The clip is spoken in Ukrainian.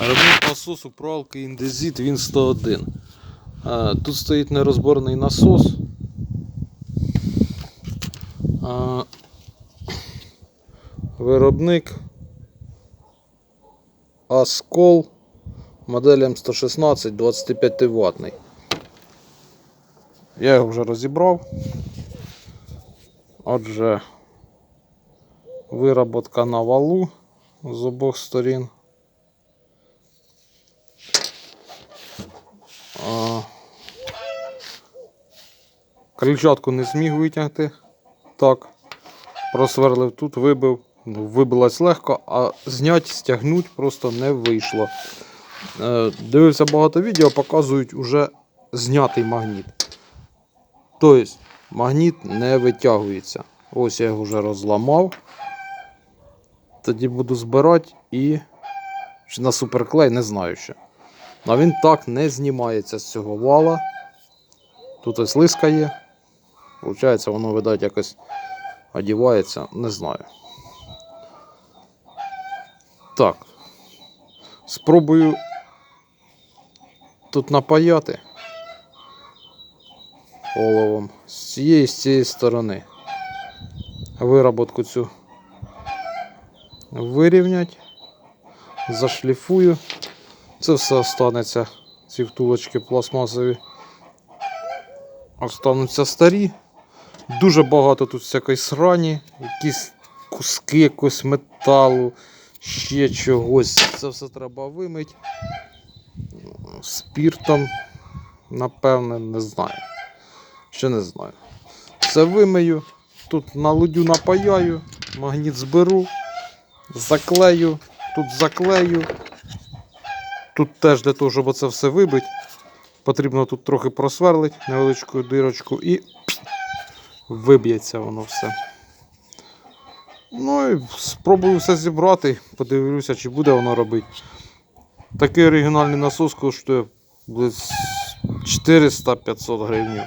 Ремонт насосу пралки індезит, він 101. Тут стоїть нерозборний насос. Виробник Аскол модель М116 25 ватний. Я його вже розібрав. Отже, вироботка на валу з обох сторін. Крильчатку не зміг витягти. Так. Просверлив тут, вибив. Ну, Вибилось легко, а зняти, стягнути просто не вийшло. Е, Дивився багато відео, показують уже знятий магніт. Тобто магніт не витягується. Ось я його вже розламав. Тоді буду збирати і чи на суперклей не знаю ще. А він так не знімається з цього вала. Тут ось лиска є. Получається, воно, видать, якось одівається, не знаю. Так. Спробую тут напаяти оловом з цієї з цієї сторони. Вироботку цю вирівнять, зашліфую. Це все останеться, ці втулочки пластмасові. Остануться старі. Дуже багато тут всякої срані, якісь куски якогось металу, ще чогось. Це все треба вимити. Спіртом, напевне, не знаю. Ще не знаю. Все вимию, тут на лудю напаяю, магніт зберу, заклею, тут заклею. Тут теж для того, щоб це все вибити, потрібно тут трохи просверлити невеличку дирочку і виб'ється воно все. Ну і спробую все зібрати, подивлюся, чи буде воно робити. Такий оригінальний насос коштує близько 400-500 гривень.